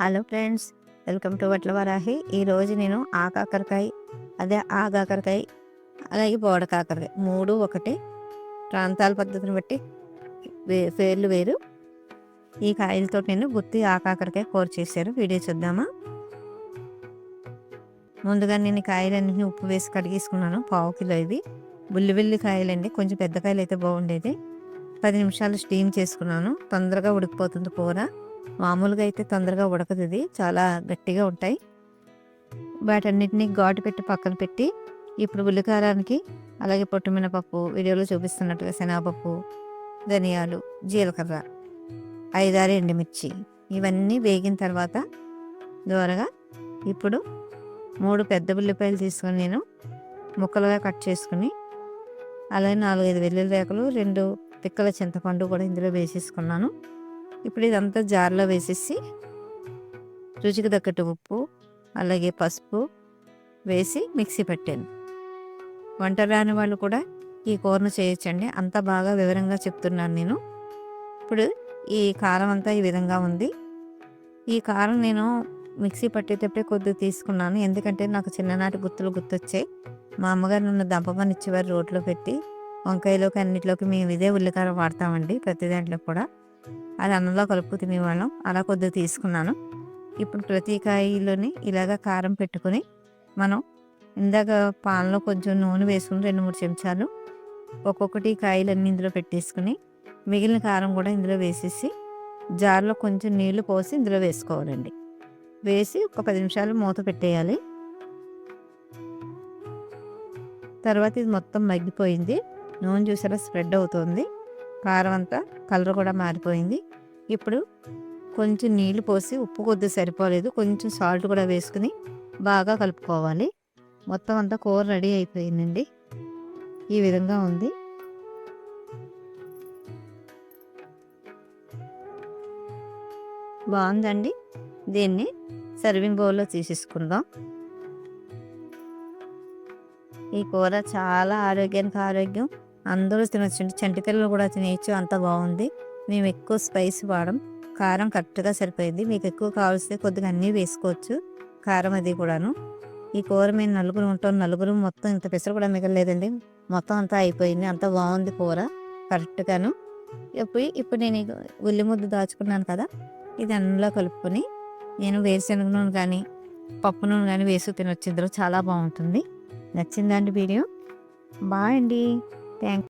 Hello friends welcome to Vatla Varahi. ఈరోజు నేను ఆ కాకరకాయ అదే ఆ కాకరకాయ అలాగే బోడ కాకరకాయ మూడు ఒకటి ప్రాంతాల పద్ధతిని బట్టి పేర్లు వేరు. ఈ కాయలతో నేను గుత్తి ఆ కాకరకాయ కూర చేశారు వీడియో చూద్దామా? ముందుగా నేను ఈ ఉప్పు వేసి కడిగేసుకున్నాను. పావు కిలో ఇవి. బుల్లి కాయలండి. కొంచెం పెద్ద కాయలు అయితే బాగుండేది. పది నిమిషాలు స్టీమ్ చేసుకున్నాను. తొందరగా ఉడికిపోతుంది కూర. మామూలుగా అయితే తొందరగా ఉడకదు ఇది. చాలా గట్టిగా ఉంటాయి. వాటన్నిటిని ఘాటు పెట్టి పక్కన పెట్టి ఇప్పుడు ఉల్లికారానికి అలాగే పొట్టుమినపప్పు వీడియోలో చూపిస్తున్నట్టుగా శనగపప్పు ధనియాలు జీలకర్ర ఐదారు ఎండుమిర్చి ఇవన్నీ వేగిన తర్వాత దూరగా ఇప్పుడు మూడు పెద్ద ఉల్లిపాయలు తీసుకొని నేను ముక్కలుగా కట్ చేసుకుని అలాగే నాలుగైదు వెల్లుల్లి రేకలు రెండు పిక్కల చింతపండు కూడా ఇందులో వేసేసుకున్నాను. ఇప్పుడు ఇదంతా జార్లో వేసేసి రుచికి తగ్గట్టు ఉప్పు అలాగే పసుపు వేసి మిక్సీ పెట్టాను. వంట రాని వాళ్ళు కూడా ఈ కూరను చేయొచ్చండి. అంత బాగా వివరంగా చెప్తున్నాను నేను. ఇప్పుడు ఈ కారం అంతా ఈ విధంగా ఉంది. ఈ కారం నేను మిక్సీ పట్టేటప్పుడే కొద్దిగా తీసుకున్నాను. ఎందుకంటే నాకు చిన్ననాటి గుర్తులు గుర్తొచ్చాయి. మా అమ్మగారు నన్ను దంపమని ఇచ్చేవారు రోడ్లో పెట్టి. వంకాయలోకి అన్నిటిలోకి మేము ఇదే ఉల్లికారం వాడతామండి ప్రతి దాంట్లో కూడా. అది అన్నంలో కలుపు తినేవాళ్ళం అలా కొద్దిగా తీసుకున్నాను. ఇప్పుడు ప్రతి కాయలోని ఇలాగ కారం పెట్టుకుని మనం ఇందాక పాలలో కొంచెం నూనె వేసుకుని రెండు మూడు చెంచాలు ఒక్కొక్కటి కాయలన్నీ ఇందులో పెట్టేసుకుని మిగిలిన కారం కూడా ఇందులో వేసేసి జార్లో కొంచెం నీళ్ళు పోసి ఇందులో వేసుకోవాలండి. వేసి ఒక పది నిమిషాలు మూత పెట్టేయాలి. తర్వాత ఇది మొత్తం మగ్గిపోయింది. నూనె చూసారా స్ప్రెడ్ అవుతుంది. కారం అంతా కలర్ కూడా మారిపోయింది. ఇప్పుడు కొంచెం నీళ్ళు పోసి ఉప్పు కొద్ది సరిపోలేదు. కొంచెం సాల్ట్ కూడా వేసుకుని బాగా కలుపుకోవాలి. మొత్తం అంతా కూర రెడీ అయిపోయిందండి. ఈ విధంగా ఉంది. బాగుందండి. దీన్ని సర్వింగ్ బౌల్లో తీసేసుకుందాం. ఈ కూర చాలా ఆరోగ్యానికి ఆరోగ్యం. అందరూ తినొచ్చు. చంటి పిల్లలు కూడా తినేయచ్చు. అంత బాగుంది. మేము ఎక్కువ స్పైస్ వాడం. కారం కరెక్ట్గా సరిపోయింది. మీకు ఎక్కువ కావాల్సి కొద్దిగా అన్నీ వేసుకోవచ్చు. కారం అది కూడాను. ఈ కూర మేము నలుగురు ఉంటాం. నలుగురు మొత్తం ఇంత పెసరు కూడా మిగలలేదండి. మొత్తం అంతా అయిపోయింది. అంత బాగుంది కూర. కరెక్ట్గాను. ఇప్పుడు ఇప్పుడు నేను ఉల్లి ముద్ద దాచుకున్నాను కదా. ఇది అన్నంలో కలుపుకొని నేను వేరుశనగ నూనె కానీ పప్పు నూనె కానీ వేసుకుని తినొచ్చు. చాలా బాగుంటుంది. నచ్చిందండి వీడియో? బాయ్ అండి. Thanks.